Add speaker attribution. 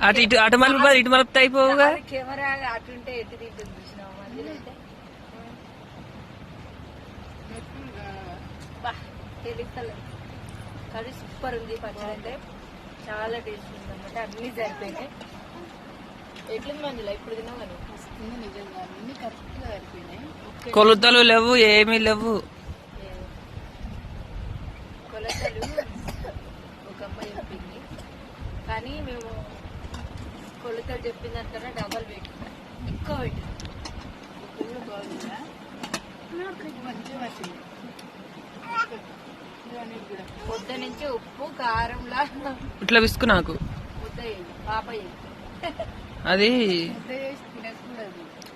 Speaker 1: అటు ఇటు అటు మలుపు ఇటు మలుపుతా అయిపోవుగా
Speaker 2: కెమెరా అటుంటే ఎటు తింటుంది తెలుస్తలేదు కర్రీ సూపర్ ఉంది పచ్చడి అయితే చాలా టేస్ట్ ఉంది అనమాట అన్ని సరిపోయినాయి ఎట్లుంది మందులో ఇప్పుడు తిన్నాం కదా?
Speaker 3: వస్తుంది నిజంగా అన్ని కరెక్ట్గా సరిపోయినాయి
Speaker 1: కొలతలు లేవు ఏమీ లేవు.
Speaker 2: కొలతలు ఒక అమ్మాయి చెప్పింది. కానీ మేము కొలతలు చెప్పిన దానికన్నా డబల్ వెయిట్ ఎక్కువ వెయిట్
Speaker 3: పువ్వులు బాగుందా? ఇది మంచిగా వచ్చింది
Speaker 2: ముద్ద నుంచి ఉప్పు కారంలా
Speaker 1: ఇట్లా విసుకు నాకు.
Speaker 2: ముద్ద పాప.
Speaker 1: అది